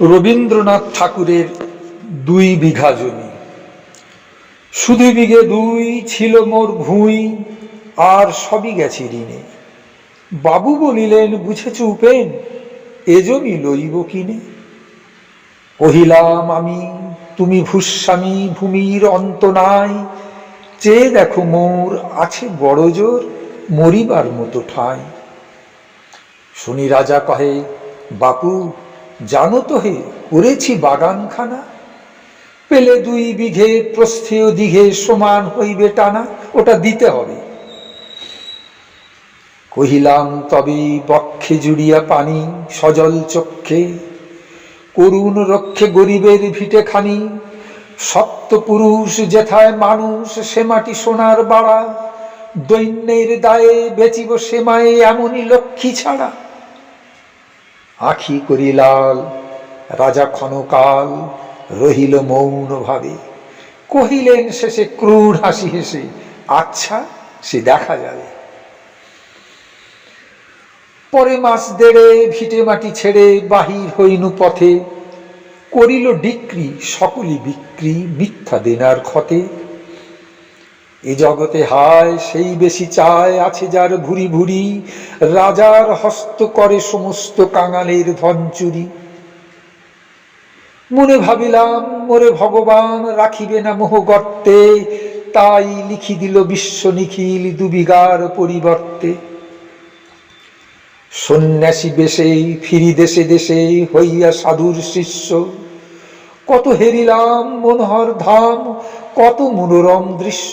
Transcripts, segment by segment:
রবীন্দ্রনাথ ঠাকুরের দুই বিঘা জমি। শুধু বিঘে দুই ছিল মোর ভুঁই, আর সবই গেছে ঋণে। বাবু বলিলেন, বুঝেছ উপেন, এ জমি লইব কিনে? কহিলাম, আমি, তুমি ভূস্বামী, ভূমির অন্ত নাই। চেয়ে দেখো মোর আছে বড় জোর, মরিবার মতো ঠাঁই। শুনি রাজা কহে, বাপু জানো তো হে করেছি বাগানখানা। পেলে দুই বিঘে প্রস্থেয় দিঘে সমান হইবে টানা, ওটা দিতে হবে। কহিলাম, তবে বক্ষে জুড়িয়া পানি, সজল চক্ষে। করুণ রক্ষে গরিবের ভিটে খানি। সপ্ত পুরুষ যেথায় মানুষ, সে মাটি সোনার বাড়া। দৈন্যের দায়ে বেচিব সে মায়ে, এমনই লক্ষ্মী ছাড়া। আখি করি লাল, রাজা ক্ষণকাল রহিল মৌন ভাবে কহিলেন শেষে, ক্রূর হাসি হেসে আচ্ছা সে দেখা যাবে। পরে মাস দেড়ে ভিটে মাটি ছেড়ে বাহির হইনু পথে, করিল ডিক্রি, সকলি বিক্রি মিথ্যা দেনার ক্ষতে। এ জগতে হায়, সেই বেশি চায় আছে যার ভুরি ভুরি। রাজার হস্ত করে সমস্ত কাঙালের ধন চুরি। মনে ভাবিলাম মোরে ভগবান, রাখিবে না মোহ গর্তে, তাই লিখি দিল বিশ্ব নিখিল দুবিগার পরিবর্তে। সন্ন্যাসী বেশে, ফিরি দেশে দেশে হইয়া সাধুর শিষ্য। কত হেরিলাম, মনোহর ধাম, কত মনোরম দৃশ্য।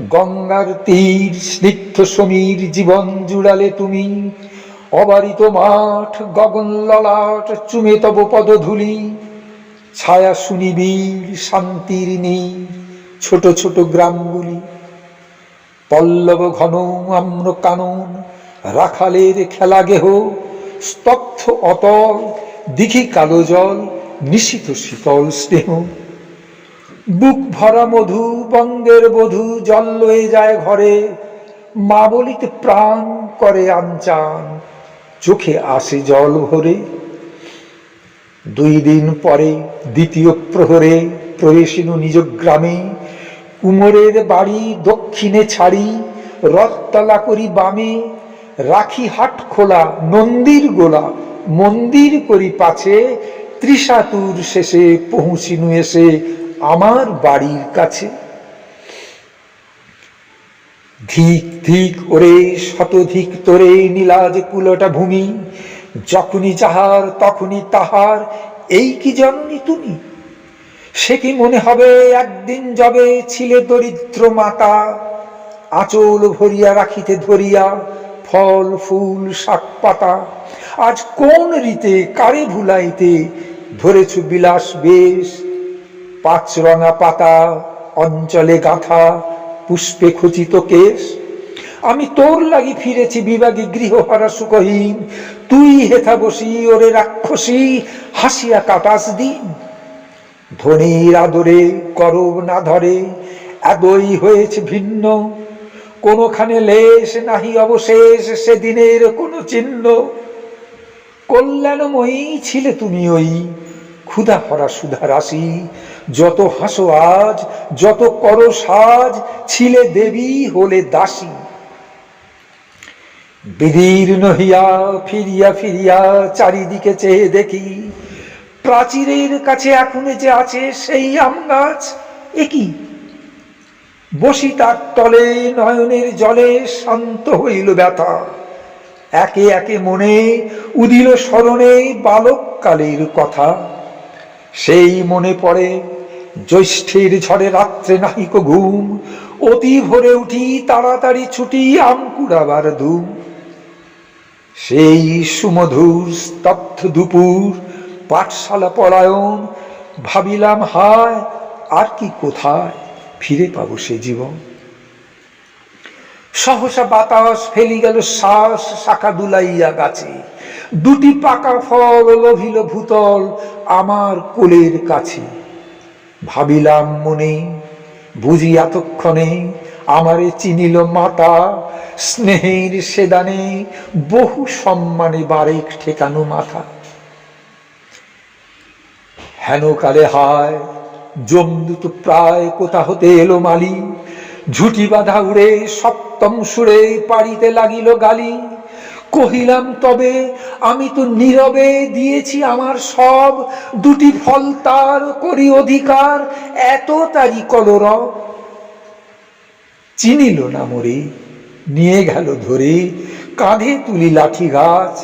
গঙ্গার তীর, স্নিগ্ধ সমীর জীবন জুড়ালে তুমি। অবারিত মাঠ, গগন ললাট, চুমে তব পদধূলি ছায়া সুনিবিড় শান্তির নীর, ছোট ছোট গ্রামগুলি। পল্লব ঘন আম্র কানন, রাখালের খেলা গেহ, স্তব্ধ অতল, দিঘি কালো জল, নিশিত শীতল স্নেহ। বুক ভরা মধু, বঙ্গের বধূ, জল লয়ে যায় ঘরে। মা বলিতে প্রাণ করে আনচান চোখে আসে জল ভরে। দুই দিন পরে দ্বিতীয় প্রহরে প্রবেশিনু নিজ গ্রামে। কুমোরের বাড়ি দক্ষিণে ছাড়ি, রথতলা করি বামে। রাখি হাট খোলা, নন্দীর গোলা, মন্দির করি পাছে। ত্রিশাতুর শেষে পৌঁছিনু এসে আমার বাড়ির কাছে। ধিক ধিক ওরে শতধিক তোরে, নীলাজ কুলটা ভূমি। যখনই যাহার, তখনই তাহার, এই কি জননী তুমি? সে কি মনে হবে, একদিন যবে ছিলে দরিদ্র মাতা, আঁচল ভরিয়া রাখিতে ধরিয়া, ফল, ফুল, শাক পাতা, আজ কোন রীতে কারে ভুলাইতে ধরেছ বিলাস বেশ পাঁচ রঙা পাতা, অঞ্চলে গাঁথা, পুষ্পে খচিত কেশ। আমি তোর লাগি ফিরেছি বিভাগী গৃহহারা সুখহীন তুই হেথা বসি, ওরে রাক্ষসী, হাসিয়া কাটাস দিন। ধনির আদরে করব না ধরে এতই হয়েছে ভিন্ন। কোনোখানে লেশ নাহি অবশেষ, সেদিনের কোনো চিহ্ন। কল্যাণময়ী ছিলে তুমি ওই ক্ষুধা ভরা সুধা রাশি। যত হাসো আজ, যত কর সাজ, ছিলে দেবী হলে দাসী। বিদীর্ণ হইয়া ফিরিয়া ফিরিয়া চারিদিকে চেয়ে দেখি, প্রাচীরের কাছে এখন যে আছে সেই আম গাছ একই বসি তার তলে নয়নের জলে শান্ত হইল ব্যথা। একে একে মনে উদিল স্মরণে বালককালের কথা। সেই মনে পড়ে, জ্যৈষ্ঠের ঝড়ে রাত্রে নাহিক ঘুম। অতি ভোরে উঠি তাড়াতাড়ি ছুটি আম কুড়াবার ধুম। সেই সুমধুর স্তব্ধ দুপুর, পাঠশালা পলায়ন, ভাবিলাম, হায়, আর কি কোথায় ফিরে পাবো সে জীবন? সহসা বাতাস ফেলি গেল শ্বাস শাখা দুলাইয়া গাছে। দুটি পাকা ফল লভিল ভূতল আমার কোলের কাছে। ভাবিলাম মনে, বুঝি এতক্ষণে আমারে চিনিল মাতা, স্নেহের সেদানে বহু সম্মানে বারেক ঠেকানো মাথা। হেন কালে হায় জমদূত প্রায় কোথা হতে এলো মালি, ঝুটি বাঁধা উড়ে সপ্তম সুরে পাড়িতে লাগিল গালি। কহিলাম, তবে আমি তো নীরবে দিয়েছি আমার সব। দুটি ফল তার করি অধিকার। এত তারি কলরব চিনিল না মরে, নিয়ে গেল ধরে কাঁধে তুলি লাঠি গাছ।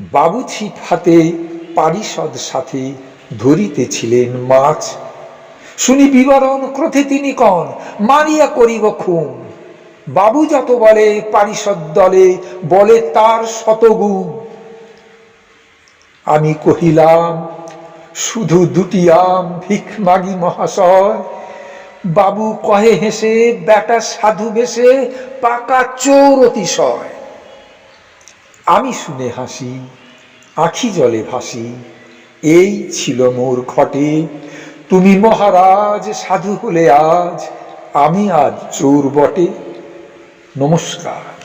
বাবু ছিপ হাতে পারিষদ সাথে ধরিতেছিলেন মাছ। শুনি বিবরণ ক্রথে তিনি কন, মারিয়া করিব খুন। বাবু যত বলে পারিষদ দলে, বলে তার শতগুণ। আমি কহিলাম, শুধু দুটি আম ভিক মাগি মহাশয়। বাবু কহে হেসে, বেটা সাধু বেশে, পাকা চোর অতিশয়। আমি শুনে হাসি, আখি জলে ভাসি, এই ছিল মোর ঘটে। তুমি মহারাজ, সাধু হলে আজ, আমি আজ চোর বটে। নমস্কার।